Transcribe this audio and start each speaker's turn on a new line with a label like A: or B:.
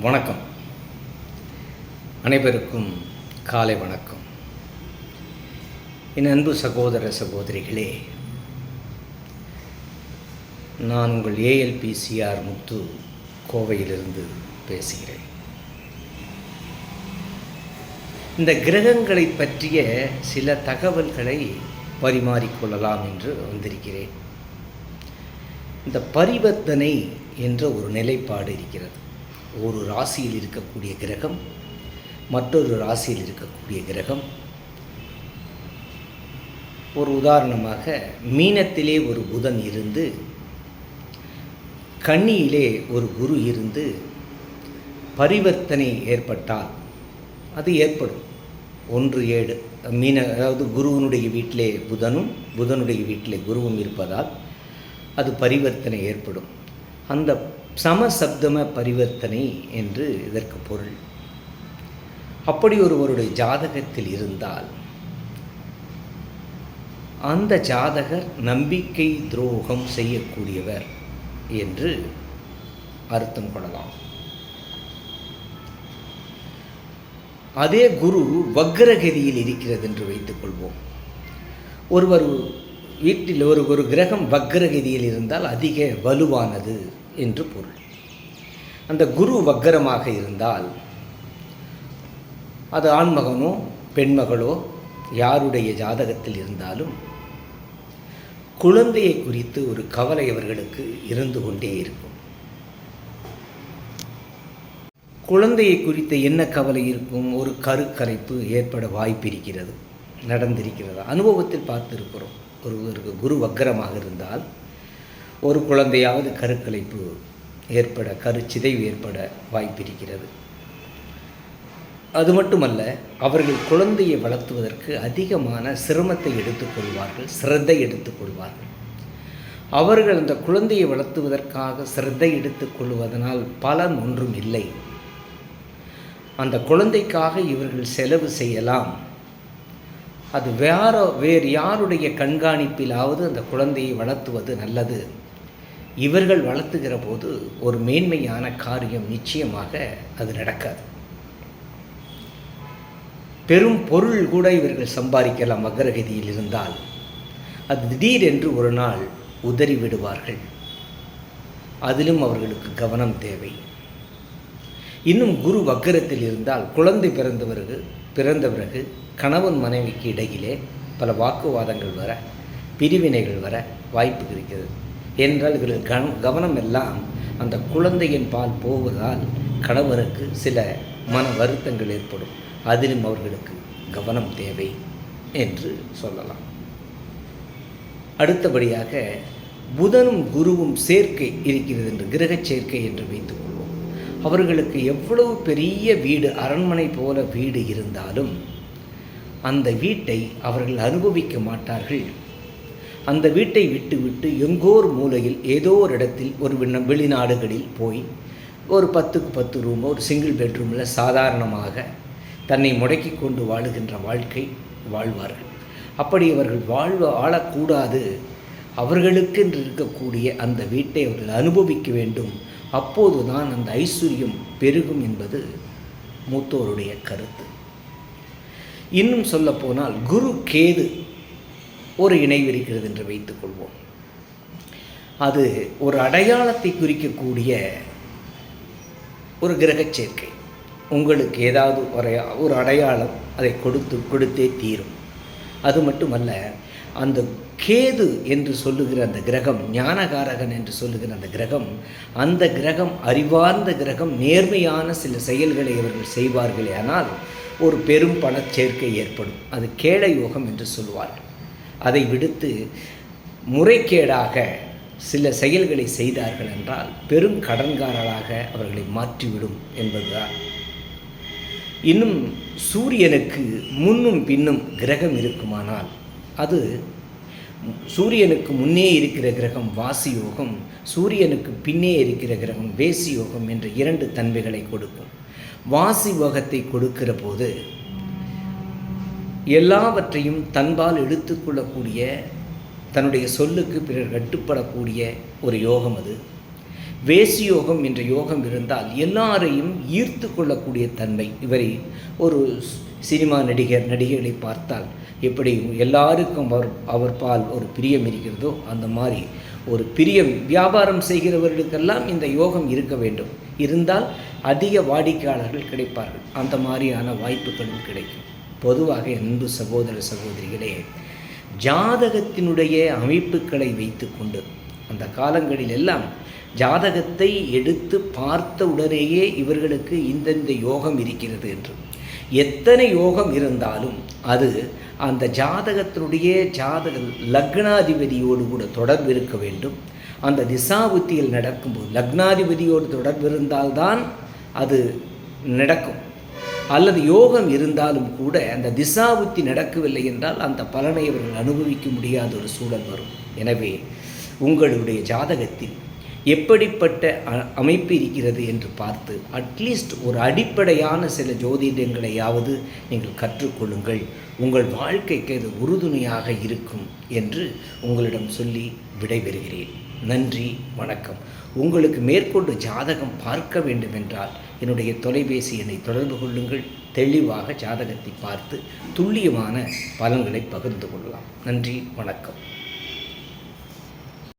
A: வணக்கம். அனைவருக்கும் காலை வணக்கம். என் அன்பு சகோதர சகோதரிகளே நான் உங்கள் ஏஎல்பிசிஆர் முத்து கோவையிலிருந்து பேசுகிறேன். இந்த கிரகங்களை பற்றிய சில தகவல்களை பரிமாறிக்கொள்ளலாம் என்று வந்திருக்கிறேன். இந்த பரிவர்த்தனை என்ற ஒரு நிலைப்பாடு இருக்கிறது. ஒரு ராசியில் இருக்கக்கூடிய கிரகம் மற்றொரு ராசியில் இருக்கக்கூடிய கிரகம். ஒரு உதாரணமாக மீனத்திலே ஒரு புதன் இருந்து கன்னியிலே ஒரு குரு இருந்து பரிவர்த்தனை ஏற்பட்டால் அது ஏற்படும். ஒன்று ஏழு மீன அதாவது குருவனுடைய வீட்டிலே புதனும் புதனுடைய வீட்டிலே குருவும் இருப்பதால் அது பரிவர்த்தனை ஏற்படும். அந்த சமசப்தம பரிவர்த்தனை என்று இதற்கு பொருள். அப்படி ஒருவருடைய ஜாதகத்தில் இருந்தால் அந்த ஜாதகர் நம்பிக்கை துரோகம் செய்யக்கூடியவர் என்று அர்த்தம் கொள்ளலாம். அதே குரு வக்ரகதியில் இருக்கிறது என்று வைத்துக்கொள்வோம் ஒருவர் வீட்டில் ஒரு ஒரு கிரகம் வக்ரகதியில் இருந்தால் அதிக வலுவானது. என்று பொருள். அந்த குரு வக்கரமாக இருந்தால் அது ஆண்மகனோ பெண்மகளோ யாருடைய ஜாதகத்தில் இருந்தாலும் குழந்தையை குறித்து ஒரு கவலை அவர்களுக்கு இருந்து கொண்டே இருக்கும். குழந்தையை குறித்த என்ன கவலை இருக்கும்? ஒரு கருக்கலைப்பு ஏற்பட வாய்ப்பிருக்கிறது நடந்திருக்கிறதா. நடந்திருக்கிறது அனுபவத்தில் பார்த்துருக்கிறோம். ஒருவருக்கு குரு வக்கரமாக இருந்தால் ஒரு குழந்தையாவது கருக்கலைப்பு ஏற்பட கருச்சிதைவு ஏற்பட வாய்ப்பிருக்கிறது. அது மட்டுமல்ல அவர்கள் குழந்தையை வளர்த்துவதற்கு அதிகமான சிரமத்தை எடுத்துக்கொள்வார்கள் சிரத்தை எடுத்துக்கொள்வார்கள் அவர்கள் அந்த குழந்தையை வளர்த்துவதற்காக சிரத்தை எடுத்துக்கொள்வதனால் பலன் ஒன்றும் இல்லை. அந்த குழந்தைக்காக இவர்கள் செலவு செய்யலாம். அது வேற வேறு யாருடைய கண்காணிப்பிலாவது அந்த குழந்தையை வளர்த்துவது நல்லது. இவர்கள் வளர்த்துகிற போது ஒரு மேன்மையான காரியம் நிச்சயமாக அது நடக்காது. பெரும் பொருள் கூட இவர்கள் சம்பாதிக்கலாம் மகரகதியில் இருந்தால். அது திடீரென்று ஒரு நாள் உதறி விடுவார்கள். அதிலும் அவர்களுக்கு கவனம் தேவை. இன்னும் குரு வக்கரத்தில் இருந்தால் குழந்தை பிறந்த பிறகு பிறந்த பிறகு கணவன் மனைவிக்கு இடையிலே பல வாக்குவாதங்கள் வர பிரிவினைகள் வர வாய்ப்பு இருக்கிறது. என்றால் இவர்கள் கவ கவனம் எல்லாம் அந்த குழந்தையின் பால் போவதால் கணவருக்கு சில மன வருத்தங்கள் ஏற்படும். அதிலும் அவர்களுக்கு கவனம் தேவை என்று சொல்லலாம். அடுத்தபடியாக புதனும் குருவும் சேர்க்கை இருக்கிறது என்று கிரக சேர்க்கை என்று வைத்துக்கொள்வோம் அவர்களுக்கு எவ்வளவு பெரிய வீடு அரண்மனை போல வீடு இருந்தாலும் அந்த வீட்டை அவர்கள் அனுபவிக்க மாட்டார்கள். அந்த வீட்டை விட்டு விட்டு எங்கோர் மூலையில் ஏதோ ஒரு இடத்தில் ஒரு வெளிநாடுகளில் போய் ஒரு பத்துக்கு பத்து ரூம் ஒரு சிங்கிள் பெட்ரூமில் சாதாரணமாக தன்னை முடக்கி கொண்டு வாழுகின்ற வாழ்க்கை வாழ்வார்கள். அப்படி அவர்கள் வாழ்வு ஆளக்கூடாது. அவர்களுக்கென்று இருக்கக்கூடிய அந்த வீட்டை அவர்கள் அனுபவிக்க வேண்டும். அப்போது தான் அந்த ஐஸ்வர்யம் பெருகும் என்பது மூத்தோருடைய கருத்து. இன்னும் சொல்லப்போனால் குரு கேது ஒரு இணைவு இருக்கிறது என்று வைத்துக்கொள்வோம். அது ஒரு அடையாளத்தை குறிக்கக்கூடிய ஒரு கிரக சேர்க்கை. உங்களுக்கு ஏதாவது ஒரு ஒரு அடையாளம் அதை கொடுத்து கொடுத்தே தீரும். அது மட்டுமல்ல அந்த கேது என்று சொல்லுகிற அந்த கிரகம் ஞானகாரகன் என்று சொல்லுகிற அந்த கிரகம் அந்த கிரகம் அறிவார்ந்த கிரகம் நேர்மையான சில செயல்களை அவர்கள் செய்வார்களே ஆனால் ஒரு பெரும் பணச்சேர்க்கை ஏற்படும். அது கேள யோகம் என்று சொல்வார்கள். அதை விடுத்து முறைகேடாக சில செயல்களை செய்தார்கள் என்றால் பெரும் கடன்காரர்களாக அவர்களை மாற்றிவிடும் என்பதுதான். இன்னும் சூரியனுக்கு முன்னும் பின்னும் கிரகம் இருக்குமானால் அது சூரியனுக்கு முன்னே இருக்கிற கிரகம் வாசி யோகம் சூரியனுக்கு பின்னே இருக்கிற கிரகம் வேசி யோகம் என்ற இரண்டு தன்மைகளை கொடுக்கும். வாசி யோகத்தை கொடுக்கிற போது எல்லாவற்றையும் தன்பால் எடுத்துக்கொள்ளக்கூடிய தன்னுடைய சொல்லுக்கு பிறர் கட்டுப்படக்கூடிய ஒரு யோகம் அது. வேசியோகம் என்ற யோகம் இருந்தால் எல்லாரையும் ஈர்த்து கொள்ளக்கூடிய தன்மை. இவரை ஒரு சினிமா நடிகர் நடிகைகளை பார்த்தால் எப்படி எல்லாருக்கும் அவர் அவர் பால் ஒரு பிரியம் இருக்கிறதோ அந்த மாதிரி ஒரு பிரியம் வியாபாரம் செய்கிறவர்களுக்கெல்லாம் இந்த யோகம் இருக்க வேண்டும். இருந்தால் அதிக வாடிக்கையாளர்கள் கிடைப்பார்கள். அந்த மாதிரியான வாய்ப்புகளும் கிடைக்கும். பொதுவாக அன்பு சகோதர சகோதரிகளே ஜாதகத்தினுடைய அமைப்புகளை வைத்துக்கொண்டு அந்த காலங்களில் எல்லாம் ஜாதகத்தை எடுத்து பார்த்த உடனேயே இவர்களுக்கு இந்தந்த யோகம் இருக்கிறது என்று. எத்தனை யோகம் இருந்தாலும் அது அந்த ஜாதகத்தினுடைய ஜாதக லக்னாதிபதியோடு கூட தொடர்பு இருக்க வேண்டும். அந்த திசாபுத்தியில் நடக்கும்போது லக்னாதிபதியோடு தொடர்பு இருந்தால்தான் அது நடக்கும். அல்லது யோகம் இருந்தாலும் கூட அந்த திசாபுத்தி நடக்கவில்லை என்றால் அந்த பலனை அவர்கள் அனுபவிக்க முடியாத ஒரு சூழல் வரும். எனவே உங்களுடைய ஜாதகத்தில் எப்படிப்பட்ட அமைப்பு இருக்கிறது என்று பார்த்து அட்லீஸ்ட் ஒரு அடிப்படையான சில ஜோதிடங்களையாவது நீங்கள் கற்றுக்கொள்ளுங்கள். உங்கள் வாழ்க்கைக்கு அது உறுதுணையாக இருக்கும் என்று உங்களிடம் சொல்லி விடைபெறுகிறேன். நன்றி வணக்கம். உங்களுக்கு மேற்கொண்டு ஜாதகம் பார்க்க வேண்டுமென்றால் என்னுடைய தொலைபேசி எண்ணை தொடர்பு கொள்ளுங்கள். தெளிவாக ஜாதகத்தை பார்த்து துல்லியமான பலன்களை பகிர்ந்து கொள்ளலாம். நன்றி வணக்கம்.